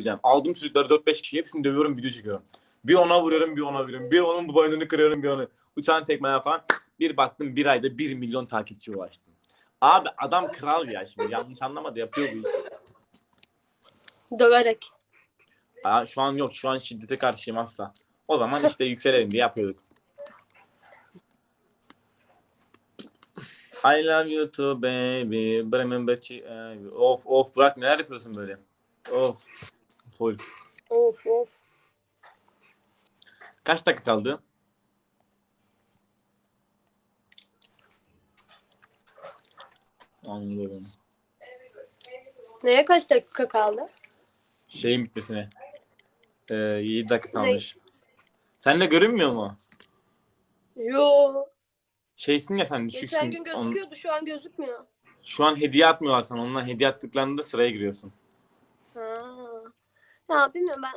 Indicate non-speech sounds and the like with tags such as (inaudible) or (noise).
diyeceğim. Aldım çocukları 4-5 kişi hepsini dövüyorum video çekiyorum. Bir ona vuruyorum bir ona vuruyorum. Bir onun boynunu kırıyorum bir onu. Uçan tekmeler falan. Bir baktım bir ayda 1 milyon takipçi ulaştım. Abi adam kral ya şimdi yanlış anlamadı yapıyor bu işi. Döverek. Aa, şu an yok şu an şiddete karşıyım asla. O zaman işte (laughs) yükselelim diye yapıyorduk. I love you too baby. Remember to- Of of bırak neler yapıyorsun böyle. Of. Full. Of of. Kaç dakika kaldı? Anlıyorum. Neye kaç dakika kaldı? Şeyin bitmesine. Ee, 7 dakika kalmış. Sen de görünmüyor mu? Yo. Şeysin ya sen düşüksün. Geçen gün gözüküyordu şu an gözükmüyor. şu an hediye atmıyorlar sana. Ondan hediye attıklarında sıraya giriyorsun. 那冰粉吧